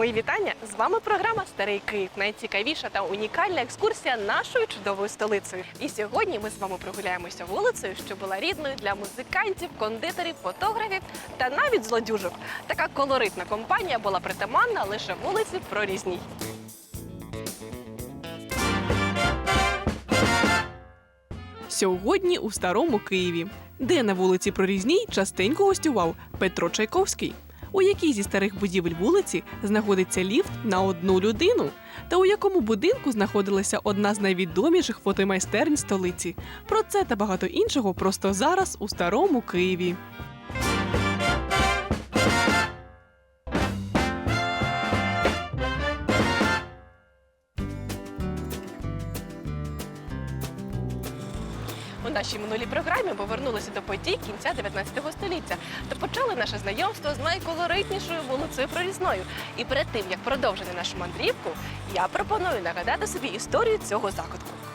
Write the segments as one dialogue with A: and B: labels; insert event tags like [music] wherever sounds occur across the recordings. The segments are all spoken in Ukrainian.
A: Мої вітання! З вами програма Старий Київ. Найцікавіша та унікальна екскурсія нашою чудовою столицею. І сьогодні ми з вами прогуляємося вулицею, що була рідною для музикантів, кондитерів, фотографів та навіть злодюжок. Така колоритна компанія була притаманна лише вулиці Прорізній. Сьогодні у старому Києві, де на вулиці Прорізній частенько гостював Петро Чайковський. У якій зі старих будівель вулиці знаходиться ліфт на одну людину, та у якому будинку знаходилася одна з найвідоміших фотомайстернь столиці. Про це та багато іншого просто зараз у старому Києві. Нашій минулій програмі повернулися до подій кінця 19 століття та почали наше знайомство з найколоритнішою вулицею Прорізною. І перед тим як продовжити нашу мандрівку, я пропоную нагадати собі історію цього закутку.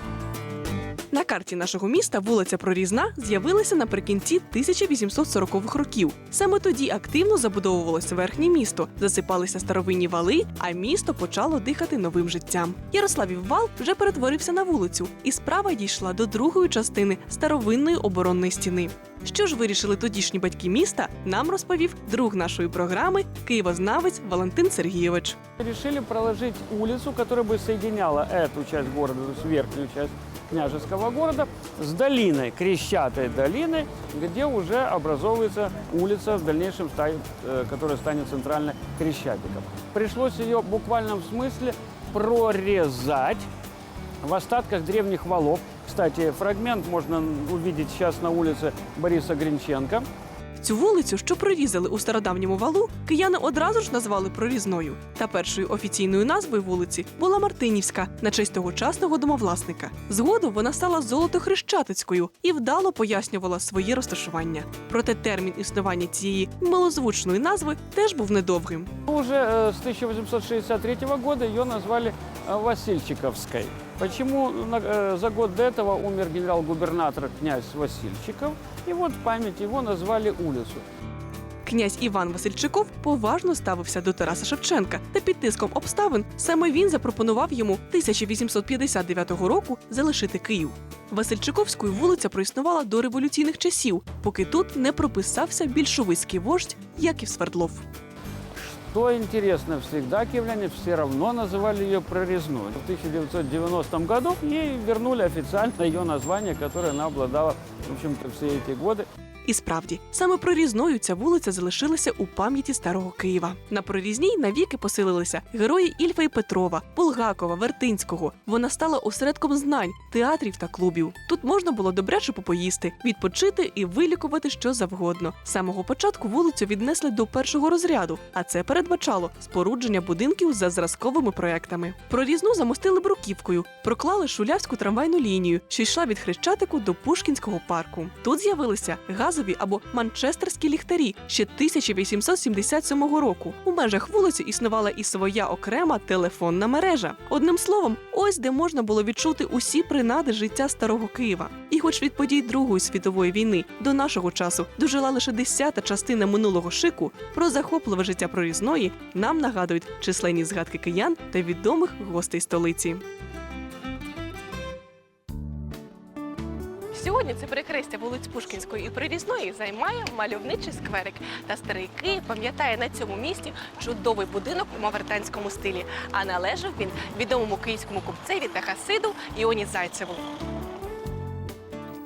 A: На карті нашого міста вулиця Прорізна з'явилася наприкінці 1840-х років. Саме тоді активно забудовувалося верхнє місто, засипалися старовинні вали, а місто почало дихати новим життям. Ярославів вал вже перетворився на вулицю, і справа дійшла до другої частини старовинної оборонної стіни. Що ж вирішили тодішні батьки міста, нам розповів друг нашої програми києвознавець Валентин Сергійович.
B: Решили проложить улицу, которая бы соединяла эту часть города, то есть часть княжеского города, с долиной, Крещатой долиной, где уже образовывается улица, в дальнейшем э, которая станет центральной Крещатиком. Пришлось ее в буквальном смысле прорезать в остатках древних валов. Кстати, фрагмент можно увидеть сейчас на улице Бориса Гринченко.
A: Цю вулицю, що прорізали у стародавньому валу, кияни одразу ж назвали прорізною. Та першою офіційною назвою вулиці була Мартинівська на честь тогочасного домовласника. Згодом вона стала золотохрещатицькою і вдало пояснювала своє розташування. Проте термін існування цієї милозвучної назви теж був недовгим.
B: Уже э, с 1863 года ее назвали э, Васильчиковской. Почему? Э, За год до этого умер генерал-губернатор князь Васильчиков, вот в память его назвали улицу.
A: Князь Іван Васильчиков поважно ставився до Тараса Шевченка, та під тиском обставин саме він запропонував йому 1859 року залишити Київ. Васильчиковською вулиця проіснувала до революційних часів, поки тут не прописався більшовицький вождь Яків Свердлов.
B: Что интересно, всегда киевляне все равно называли ее прорезной. В 1990 году ей вернули официально ее название, которое она обладала, в общем-то, все эти годы.
A: І справді, саме прорізною ця вулиця залишилася у пам'яті старого Києва. На прорізній навіки поселилися герої Ільфа і Петрова, Булгакова, Вертинського. Вона стала осередком знань, театрів та клубів. Тут можна було добряче попоїсти, відпочити і вилікувати що завгодно. З самого початку вулицю віднесли до першого розряду, а це передбачало спорудження будинків за зразковими проектами. Прорізну замостили бруківкою, проклали шулявську трамвайну лінію, що йшла від Хрещатику до Пушкінського парку. Тут з'явилися газові або манчестерські ліхтарі ще 1877 року. У межах вулиці існувала і своя окрема телефонна мережа. Одним словом, ось де можна було відчути усі принади життя старого Києва. І, хоч від подій Другої світової війни до нашого часу дожила лише десята частина минулого шику, про захопливе життя прорізної нам нагадують численні згадки киян та відомих гостей столиці. Сьогодні це перехрестя вулиць Пушкінської і Прирізної займає мальовничий скверик. Та старий Київ пам'ятає на цьому місці чудовий будинок у мавертанському стилі. А належав він відомому київському купцеві та хасиду Іоні Зайцеву.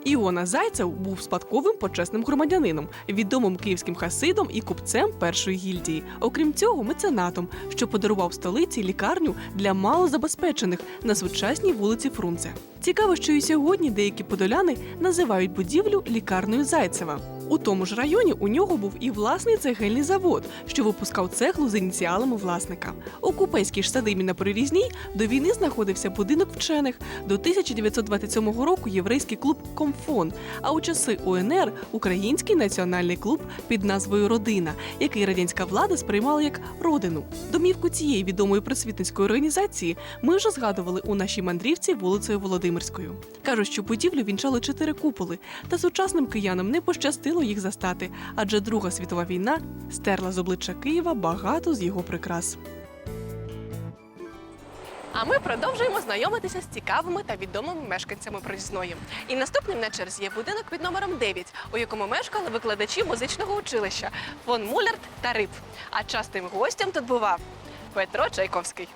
A: Іона Зайцев був спадковим почесним громадянином, відомим київським хасидом і купцем першої гільдії. Окрім цього, меценатом, що подарував столиці лікарню для малозабезпечених на сучасній вулиці Фрунзе. Цікаво, що і сьогодні деякі подоляни називають будівлю лікарнею Зайцева. У тому ж районі у нього був і власний цегельний завод, що випускав цеглу з ініціалами власника. У купейській ж садибі на Прирізній до війни знаходився будинок вчених. До 1927 року єврейський клуб Комфон. А у часи УНР Український національний клуб під назвою Родина, який радянська влада сприймала як родину. Домівку цієї відомої просвітницької організації ми вже згадували у нашій мандрівці вулицею Володимирською. Кажуть, що будівлю вінчали чотири куполи, та сучасним киянам не пощастило їх застати, адже Друга світова війна стерла з обличчя Києва багато з його прикрас. А ми продовжуємо знайомитися з цікавими та відомими мешканцями Прорізної. І наступним на черзі є будинок під номером 9, у якому мешкали викладачі музичного училища фон Мулярд та Риб. А частим гостям тут бував Петро Чайковський.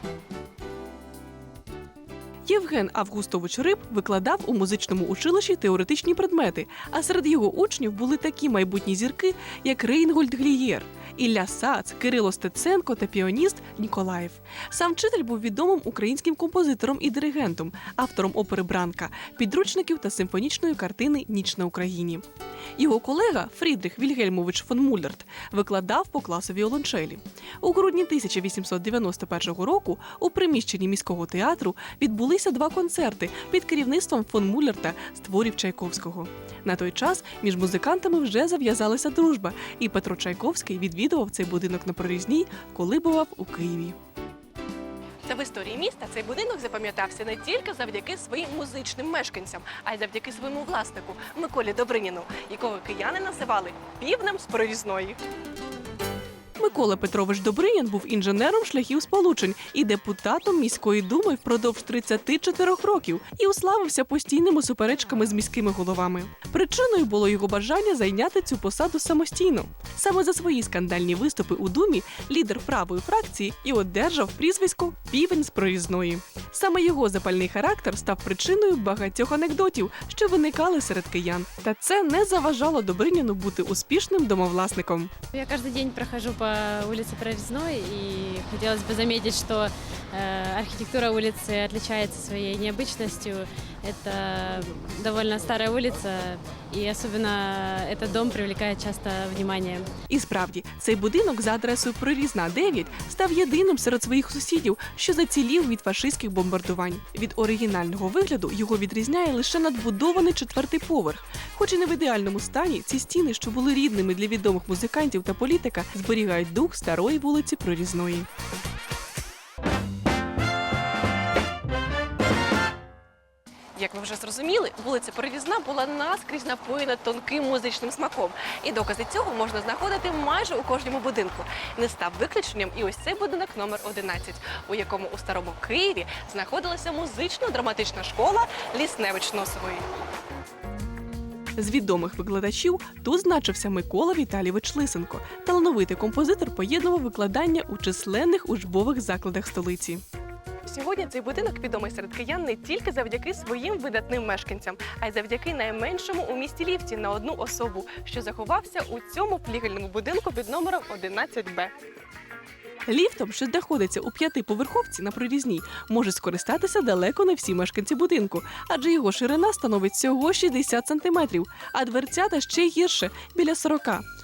A: Євген Августович Риб викладав у музичному училищі теоретичні предмети, а серед його учнів були такі майбутні зірки, як Рейнгольд Глієр, Ілля Сац, Кирило Стеценко та піаніст Ніколаєв. Сам вчитель був відомим українським композитором і диригентом, автором опери Бранка, підручників та симфонічної картини Ніч на Україні. Його колега Фрідрих Вільгельмович фон Муллерт викладав по класу віолончелі. У грудні 1891 року у приміщенні міського театру відбулися два концерти під керівництвом фон Муллерта з творів Чайковського. На той час між музикантами вже зав'язалася дружба, і Петро Чайковський відвідував цей будинок на прорізній, коли бував у Києві. Та в історії міста цей будинок запам'ятався не тільки завдяки своїм музичним мешканцям, а й завдяки своєму власнику Миколі Добриніну, якого кияни називали півнем з прорізної. Микола Петрович Добринін був інженером шляхів сполучень і депутатом міської думи впродовж 34 років і уславився постійними суперечками з міськими головами. Причиною було його бажання зайняти цю посаду самостійно. Саме за свої скандальні виступи у думі лідер правої фракції і одержав прізвисько Півень з проїзної. Саме його запальний характер став причиною багатьох анекдотів, що виникали серед киян. Та це не заважало Добриніну бути успішним домовласником.
C: Я каждый день прохожу по улице Прорезной, и хотелось бы заметить, что э, архитектура улицы отличается своей необычностью. Это довольно старая улица, и особенно этот дом привлекает часто внимание.
A: І справді, цей будинок за адресою Прорізна 9 став єдиним серед своїх сусідів, що зацілів від фашистських бомбардувань. Від оригінального вигляду його відрізняє лише надбудований четвертий поверх. Хоч і не в ідеальному стані, ці стіни, що були рідними для відомих музикантів та політика, зберігають дух старої вулиці Прорізної. Як ви вже зрозуміли, вулиця Перевізна була наскрізь напоєна тонким музичним смаком. І докази цього можна знаходити майже у кожному будинку. Не став виключенням і ось цей будинок номер 11, у якому у старому Києві знаходилася музично-драматична школа Лісневич Носової. З відомих викладачів тут значився Микола Віталійович Лисенко. Талановитий композитор поєднував викладання у численних учбових закладах столиці. Сьогодні цей будинок відомий серед киян не тільки завдяки своїм видатним мешканцям, а й завдяки найменшому у місті ліфті на одну особу, що заховався у цьому флігельному будинку під номером 11Б. Ліфтом, що знаходиться у п'ятиповерховці на прорізній, можуть скористатися далеко не всі мешканці будинку, адже його ширина становить всього 60 сантиметрів, а дверцята ще гірше біля 40.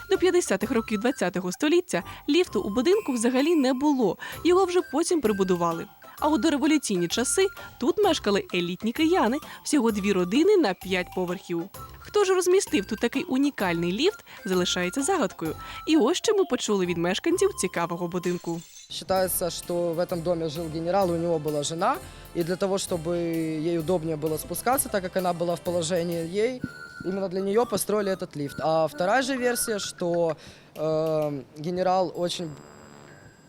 A: До 50-х років ХХ століття ліфту у будинку взагалі не було. Його вже потім прибудували. А у дореволюційні часи тут мешкали елітні кияни, всього дві родини на п'ять поверхів. Хто ж розмістив тут такий унікальний ліфт, залишається загадкою. І ось що ми почули від мешканців цікавого будинку.
D: Считается, что в этом доме жил генерал, и у него была жена, и для того, чтобы ей удобнее было спускаться, так как она была в положении ей, именно для нее построили этот лифт. А вторая же версия, что э, генерал очень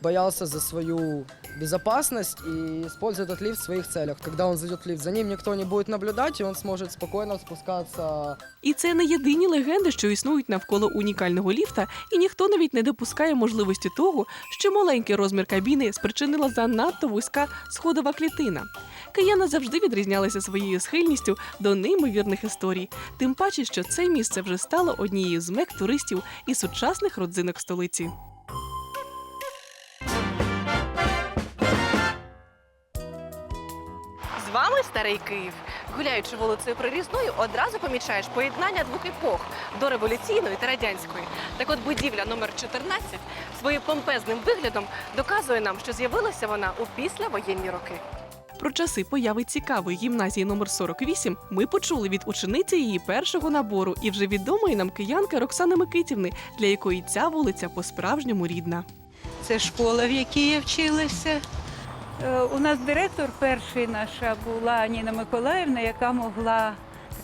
D: боялся за свою безопасность и использует этот лифт в своих целях. Когда он зайдет в лифт, за ним никто не будет наблюдать, и он сможет спокойно спускаться
A: І це не єдині легенди, що існують навколо унікального ліфта, і ніхто навіть не допускає можливості того, що маленький розмір кабіни спричинила занадто вузька сходова клітина. Кияни завжди відрізнялися своєю схильністю до неймовірних історій, тим паче, що це місце вже стало однією з мек туристів і сучасних родзинок столиці. Вами старий Київ. Гуляючи вулицею Прирізною, одразу помічаєш поєднання двох епох дореволюційної та радянської. Так от будівля номер 14 своїм помпезним виглядом доказує нам, що з'явилася вона у післявоєнні роки. Про часи появи цікавої гімназії номер 48 ми почули від учениці її першого набору і вже відомої нам киянки Роксани Микитівни, для якої ця вулиця по-справжньому рідна.
E: Це школа, в якій я вчилася. Е, У нас директор перший наша була Ніна Миколаївна, яка могла,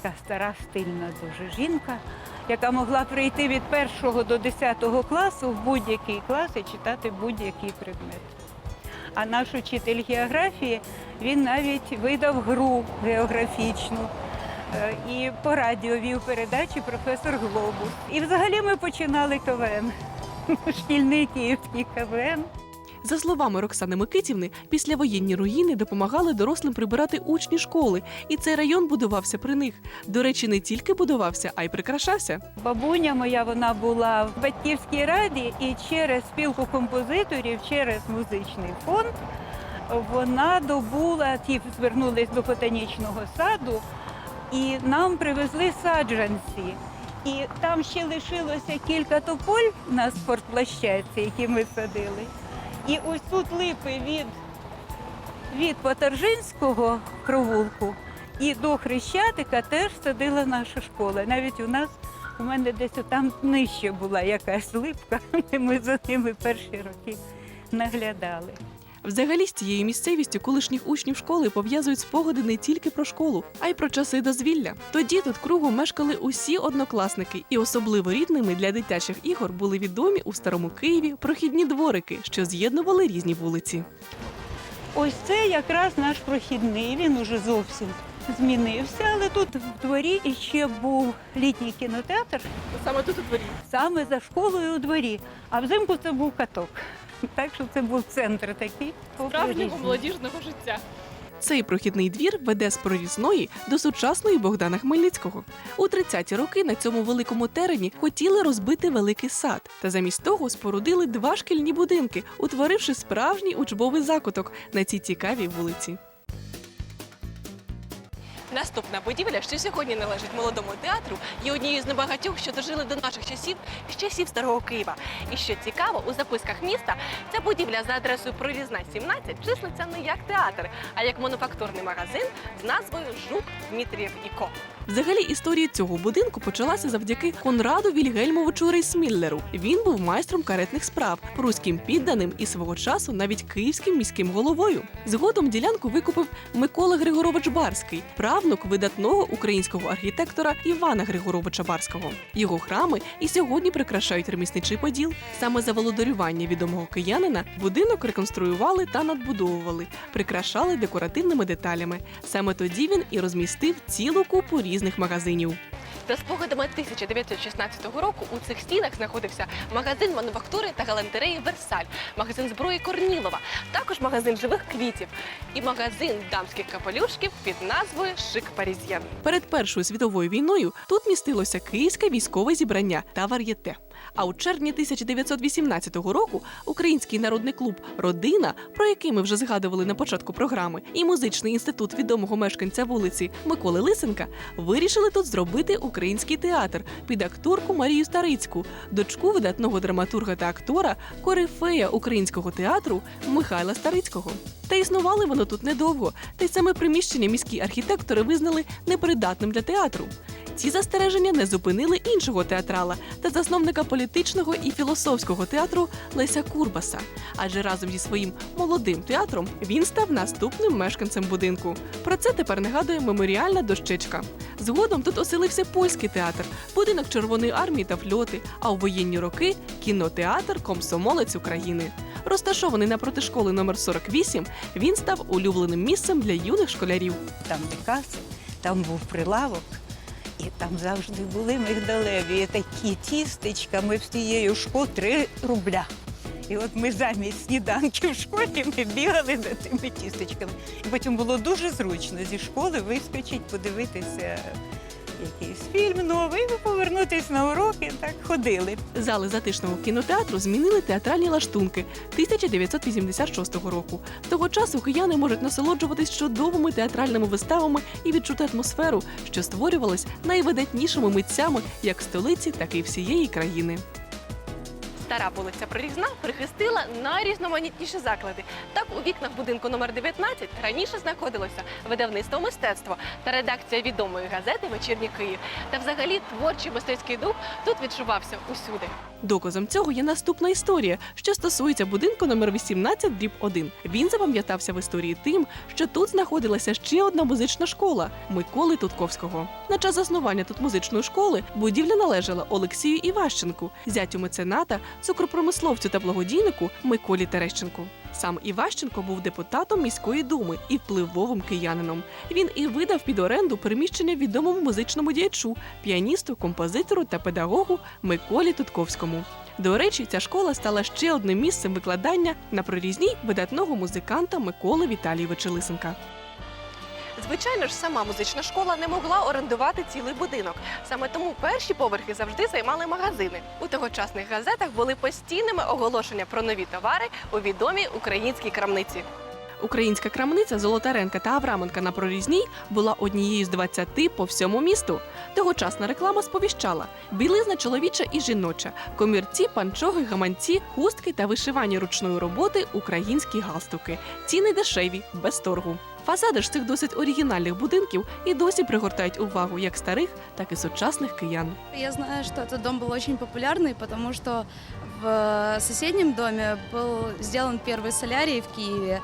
E: така стара, стильна дуже жінка, яка могла прийти від першого до 10 класу в будь-який клас і читати будь-який предмет. А наш учитель географії Він навіть видав гру географічну. Е, І по радіо вів передачі професор Глобус. І взагалі ми починали КВН. [laughs] Шкільний київський КВН.
A: За словами Роксани Микитівни, післявоєнні руїни допомагали дорослим прибирати учні школи, і цей район будувався при них. До речі, не тільки будувався, а й прикрашався.
E: Бабуня моя вона була в батьківській раді, і через спілку композиторів, через музичний фонд вона добула, ті звернулись до ботанічного саду, і нам привезли саджанці. І там ще лишилося кілька тополь на спортплощадці, які ми садили. І ось тут липи від, від Потаржинського провулку і до Хрещатика теж садила наша школа. Навіть у нас у мене десь там нижче була якась липка. [laughs] Ми за ними перші роки наглядали.
A: Взагалі з цією місцевістю колишніх учнів школи пов'язують спогади не тільки про школу, а й про часи дозвілля. Тоді тут кругом мешкали усі однокласники, і особливо рідними для дитячих ігор були відомі у старому Києві прохідні дворики, що з'єднували різні вулиці.
E: Ось це якраз наш прохідний. Він уже зовсім змінився, але тут в дворі іще був літній кінотеатр,
A: Саме тут у дворі.
E: саме за школою у дворі. А взимку це був каток. [laughs] Так що це був центр такий.
A: справжнього молодіжного життя. Цей прохідний двір веде з прорізної до сучасної Богдана Хмельницького. У 30-ті роки на цьому великому терені хотіли розбити великий сад, та замість того спорудили два шкільні будинки, утворивши справжній учбовий закуток на цій цікавій вулиці. Наступна будівля, що сьогодні належить молодому театру, є однією з небагатьох, що дожили до наших часів з часів старого Києва. І що цікаво, у записках міста ця будівля за адресою Прорізна 17 числиться не як театр, а як мануфактурний магазин з назвою Жук Дмитрієв і Ко. Взагалі історія цього будинку почалася завдяки Конраду Вільгельмовичу Рейсміллеру. Він був майстром каретних справ, пруським підданим і свого часу навіть київським міським головою. Згодом ділянку викупив Микола Григорович Барський, правнук видатного українського архітектора Івана Григоровича Барського. Його храми і сьогодні прикрашають ремісничий поділ. Саме за володарювання відомого киянина будинок реконструювали та надбудовували, прикрашали декоративними деталями. Саме тоді він і розмістив цілу купу різних магазинів. За спогадами 1916 року у цих стінах знаходився магазин мануфактури та галантереї Версаль, магазин зброї Корнілова, також магазин живих квітів і магазин дамських капелюшків під назвою Шик Парізьєн. Перед Першою світовою війною тут містилося київське військове зібрання та вар'єте. А у червні 1918 року Український народний клуб Родина, про який ми вже згадували на початку програми, і музичний інститут відомого мешканця вулиці Миколи Лисенка вирішили тут зробити український театр під акторку Марію Старицьку, дочку видатного драматурга та актора, корифея українського театру Михайла Старицького. Та існували воно тут недовго, та й саме приміщення міські архітектори визнали непридатним для театру. Ці застереження не зупинили іншого театрала та засновника політичного і філософського театру Леся Курбаса. Адже разом зі своїм молодим театром він став наступним мешканцем будинку. Про це тепер нагадує меморіальна дощечка. Згодом тут оселився польський театр, будинок Червоної армії та фльоти. А у воєнні роки кінотеатр Комсомолець України. Розташований напроти школи номер 48, він став улюбленим місцем для юних школярів.
E: Там де каси, там був прилавок. І там завжди були мигдалеві і такі тістечка. Ми всією школою 3 рубля. І от ми замість сніданків в школі ми бігали за тими тістечками. І потім було дуже зручно зі школи вискочити, подивитися якийсь фільм новий, ви повернутися на уроки. Так ходили.
A: Зали затишного кінотеатру змінили театральні лаштунки 1986 року. Того часу кияни можуть насолоджуватись чудовими театральними виставами і відчути атмосферу, що створювалась найвидатнішими митцями як столиці, так і всієї країни. Стара вулиця Прорізна прихистила найрізноманітніші заклади. Так, у вікнах будинку номер 19 раніше знаходилося видавництво мистецтво та редакція відомої газети Вечірній Київ. Та взагалі творчий мистецький дух тут відчувався усюди. Доказом цього є наступна історія, що стосується будинку номер 18 дріб 1. Він запам'ятався в історії тим, що тут знаходилася ще одна музична школа Миколи Тутковського. На час заснування тут музичної школи будівля належала Олексію Іващенку, зятю мецената, цукропромисловцю та благодійнику Миколі Терещенку. Сам Іващенко був депутатом міської думи і впливовим киянином. Він і видав під оренду приміщення відомому музичному діячу, піаністу, композитору та педагогу Миколі Тутковському. До речі, ця школа стала ще одним місцем викладання на прорізній видатного музиканта Миколи Віталійовича Лисенка. Звичайно ж, сама музична школа не могла орендувати цілий будинок. Саме тому перші поверхи завжди займали магазини. У тогочасних газетах були постійними оголошення про нові товари у відомій українській крамниці. Українська крамниця Золотаренка та Авраменка на прорізній була однією з 20 по всьому місту. Тогочасна реклама сповіщала: білизна чоловіча і жіноча, комірці, панчоги, гаманці, хустки та вишивання ручної роботи, українські галстуки. Ціни дешеві, без торгу. Фасади ж цих досить оригінальних будинків і досі пригортають увагу як старих, так і сучасних киян.
F: Я знаю, что этот дом был очень популярный, потому что в соседнем доме был сделан первый солярий в Киеве.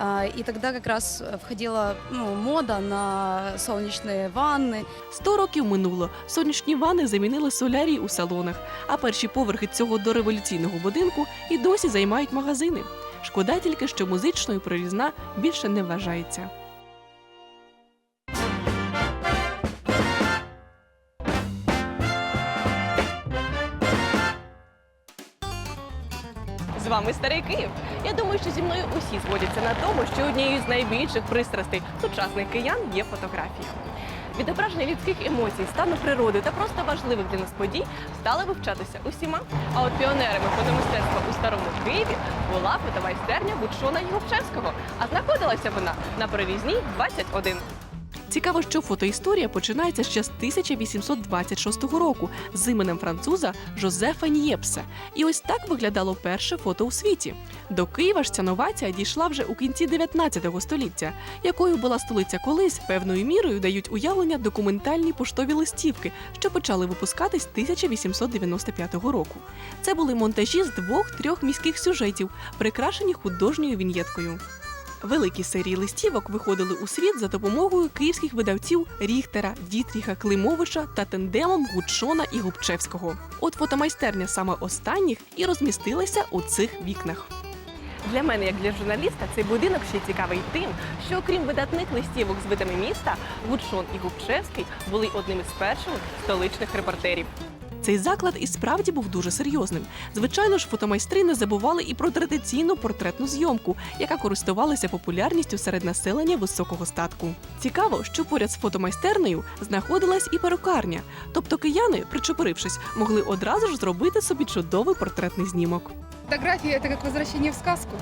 F: А, И тогда как раз входила ну, мода на солнечные ванны.
A: Сто років минуло. Сонячні ванни замінили солярій у салонах, а перші поверхи цього дореволюційного будинку і досі займають магазини. Шкода тільки, що музичною прорізна більше не вважається. З вами старий Київ. Я думаю, що зі мною усі згодяться на тому, що однією з найбільших пристрастей сучасних киян є фотографія. Відображення людських емоцій, стану природи та просто важливих для нас подій стали вивчатися усіма. А от піонерами фотомистецтва у старому Києві була фотомайстерня Бучона Єгупчевського, а знаходилася вона на Провізній 21. Цікаво, що фотоісторія починається ще з 1826 року з іменем француза Жозефа Ньєпсе. І ось так виглядало перше фото у світі. До Києва ж ця новація дійшла вже у кінці 19 століття, якою була столиця колись, певною мірою дають уявлення документальні поштові листівки, що почали випускатись 1895 року. Це були монтажі з двох-трьох міських сюжетів, прикрашені художньою віньєткою. Великі серії листівок виходили у світ за допомогою київських видавців Ріхтера, Дітріха, Климовича та тандемом Гудшона і Губчевського. От фотомайстерня саме останніх і розмістилася у цих вікнах. Для мене, як для журналіста, цей будинок ще цікавий тим, що окрім видатних листівок з видами міста, Гудшон і Губчевський були одним із перших столичних репортерів. Цей заклад і справді був дуже серйозним. Звичайно ж, фотомайстри не забували і про традиційну портретну зйомку, яка користувалася популярністю серед населення високого статку. Цікаво, що поряд з фотомайстернею знаходилась і перукарня, тобто кияни, причепорившись, могли одразу ж зробити собі чудовий портретний знімок.
G: Фотография это как возвращение в сказку.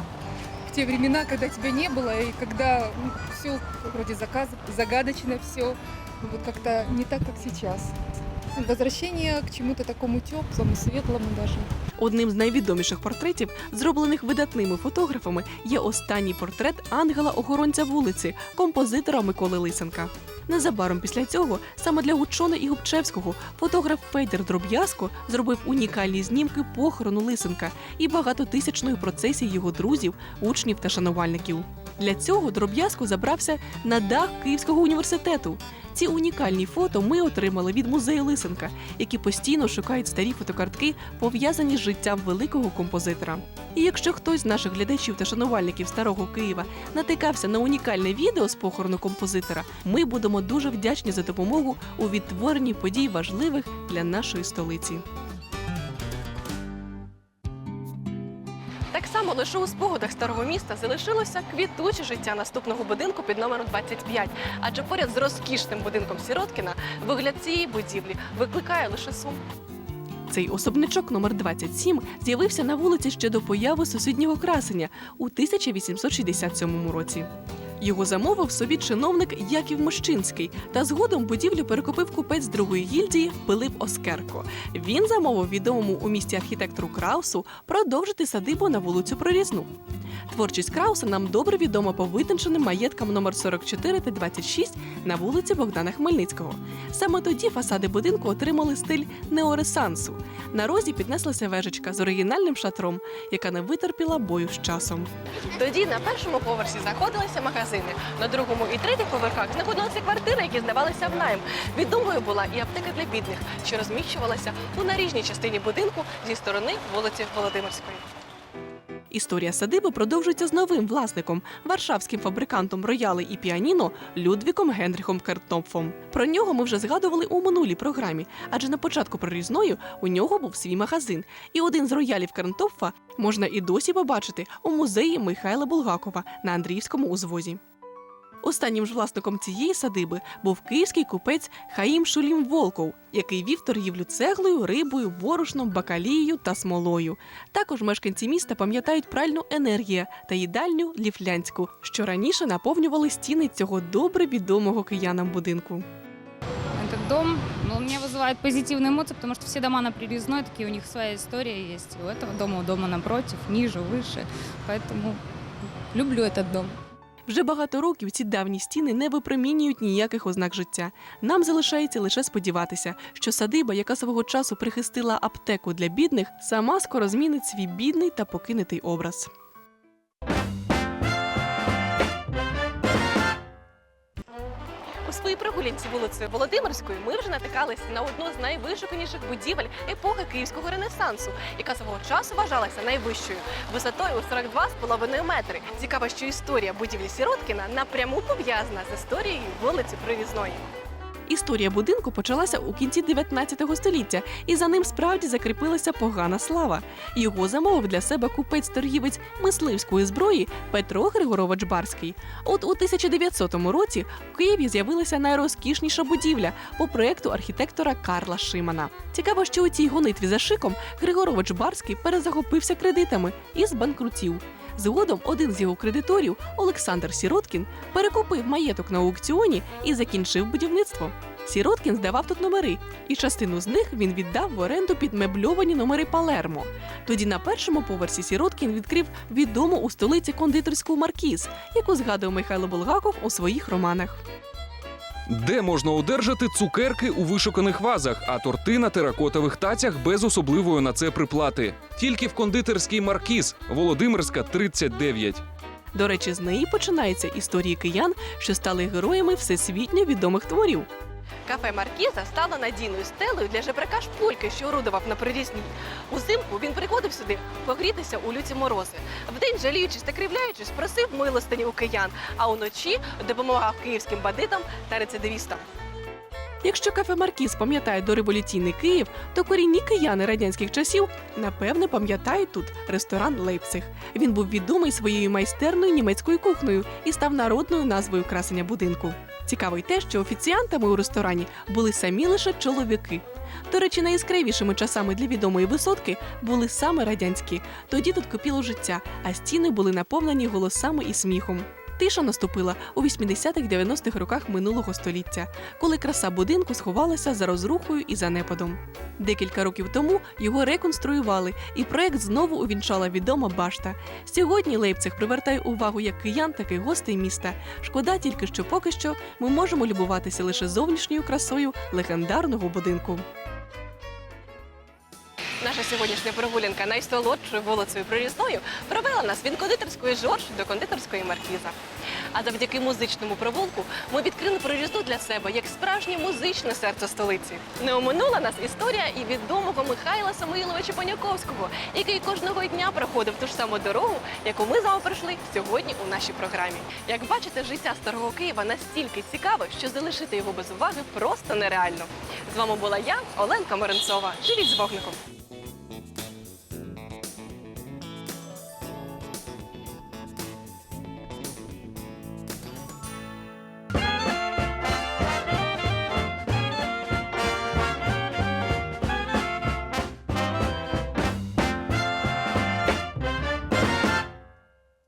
G: В те времена, когда тебя не было, и когда все вроде заказ, загадочно все, вот как-то не так, как сейчас. Возвращение к чему-то такому теплому, светлому даже.
A: Одним з найвідоміших портретів, зроблених видатними фотографами, є останній портрет ангела-охоронця вулиці, композитора Миколи Лисенка. Незабаром після цього саме для Гучона і Губчевського фотограф Федір Дроб'язко зробив унікальні знімки похорону Лисенка і багатотисячної процесії його друзів, учнів та шанувальників. Для цього Дроб'язко забрався на дах Київського університету. Ці унікальні фото ми отримали від музею Лисенка, які постійно шукають старі фотокартки, пов'язані з життям великого композитора. І якщо хтось з наших глядачів та шанувальників старого Києва натикався на унікальне відео з похорону композитора, ми будемо дуже вдячні за допомогу у відтворенні подій важливих для нашої столиці. Само лише у спогадах старого міста залишилося квітуче життя наступного будинку під номером 25. Адже поряд з розкішним будинком Сіроткіна вигляд цієї будівлі викликає лише сум. Цей особничок номер 27 з'явився на вулиці ще до появи сусіднього красення у 1867 році. Його замовив собі чиновник Яків Мощинський, та згодом будівлю перекупив купець другої гільдії Пилип Оскерко. Він замовив відомому у місті архітектору Краусу продовжити садибу на вулицю Прорізну. Творчість Крауса нам добре відома по витонченим маєткам номер 44 та 26 на вулиці Богдана Хмельницького. Саме тоді фасади будинку отримали стиль неоресансу. На розі піднеслася вежечка з оригінальним шатром, яка не витерпіла бою з часом. Тоді на першому поверсі знаходилися магазини, на другому і третіх поверхах знаходилися квартири, які здавалися в найм. Відомою була і аптека для бідних, що розміщувалася у наріжній частині будинку зі сторони вулиці Володимирської. Історія садиби продовжується з новим власником, варшавським фабрикантом рояли і піаніно Людвіком Генріхом Кертопфом. Про нього ми вже згадували у минулій програмі, адже на початку прорізною у нього був свій магазин, і один з роялів Карнтопфа можна і досі побачити у музеї Михайла Булгакова на Андріївському узвозі. Останнім ж власником цієї садиби був київський купець Хаїм Шулім Волков, який вів торгівлю цеглою, рибою, борошном, бакалією та смолою. Також мешканці міста пам'ятають пральну енергія та їдальню Ліфлянську, що раніше наповнювали стіни цього добре відомого киянам будинку.
H: Этот дом, ну, он меня вызывает позитивные эмоции, потому что все дома на Прирезной, такие у них своя история есть. У этого дома, у дома напротив, ниже, выше. Поэтому люблю этот дом.
A: Вже багато років ці давні стіни не випромінюють ніяких ознак життя. Нам залишається лише сподіватися, що садиба, яка свого часу прихистила аптеку для бідних, сама скоро змінить свій бідний та покинутий образ. Своїй прогулянці вулицею Володимирською ми вже натикалися на одну з найвишуканіших будівель епохи Київського Ренесансу, яка свого часу вважалася найвищою висотою у 42,5 метри. Цікаво, що історія будівлі Сіроткіна напряму пов'язана з історією вулиці Привізної. Історія будинку почалася у кінці 19 століття, і за ним справді закріпилася погана слава. Його замовив для себе купець-торгівець мисливської зброї Петро Григорович Барський. От у 1900 році в Києві з'явилася найрозкішніша будівля по проєкту архітектора Карла Шимана. Цікаво, що у цій гонитві за шиком Григорович Барський перезахопився кредитами і збанкрутів. Згодом один з його кредиторів, Олександр Сіроткін, перекупив маєток на аукціоні і закінчив будівництво. Сіроткін здавав тут номери, і частину з них він віддав в оренду під мебльовані номери Палермо. Тоді на першому поверсі Сіроткін відкрив відому у столиці кондитерську Маркіз, яку згадував Михайло Булгаков у своїх романах.
I: Де можна одержати цукерки у вишуканих вазах, а торти на теракотових тацях без особливої на це приплати. Тільки в кондитерській маркіз Володимирська 39.
A: До речі, з неї починаються історії киян, що стали героями всесвітньо відомих творів. Кафе Маркіза стало надійною стелею для жебрака Шпульки, що орудував на прирісній. Узимку він приходив сюди погрітися у люті морози. Вдень, жаліючись та кривляючись, просив милостині у киян, а уночі допомагав київським бандитам та рецидивістам. Якщо кафе Маркіз пам'ятає дореволюційний Київ, то корінні кияни радянських часів напевне пам'ятають тут ресторан Лейпциг. Він був відомий своєю майстерною німецькою кухнею і став народною назвою красення будинку. Цікаво й те, що офіціантами у ресторані були самі лише чоловіки. До речі, найяскравішими часами для відомої висотки були саме радянські. Тоді тут кипіло життя, а стіни були наповнені голосами і сміхом. Тиша наступила у 80-х-90-х роках минулого століття, коли краса будинку сховалася за розрухою і занепадом. Декілька років тому його реконструювали, і проект знову увінчала відома башта. Сьогодні Лейпциг привертає увагу як киян, так і гостей міста. Шкода тільки, що поки що ми можемо любуватися лише зовнішньою красою легендарного будинку. Наша сьогоднішня прогулянка найсолодшою вулицею Прирізною провела нас від кондитерської Жорж до кондитерської Маркіза. А завдяки музичному провулку ми відкрили прирізну для себе як справжнє музичне серце столиці. Не оминула нас історія і відомого Михайла Самоїловича Поняковського, який кожного дня проходив ту ж саму дорогу, яку ми з вами пройшли сьогодні у нашій програмі. Як бачите, життя старого Києва настільки цікаве, що залишити його без уваги просто нереально. З вами була я, Оленка Моренцова. Живіть з вогником! Thank you.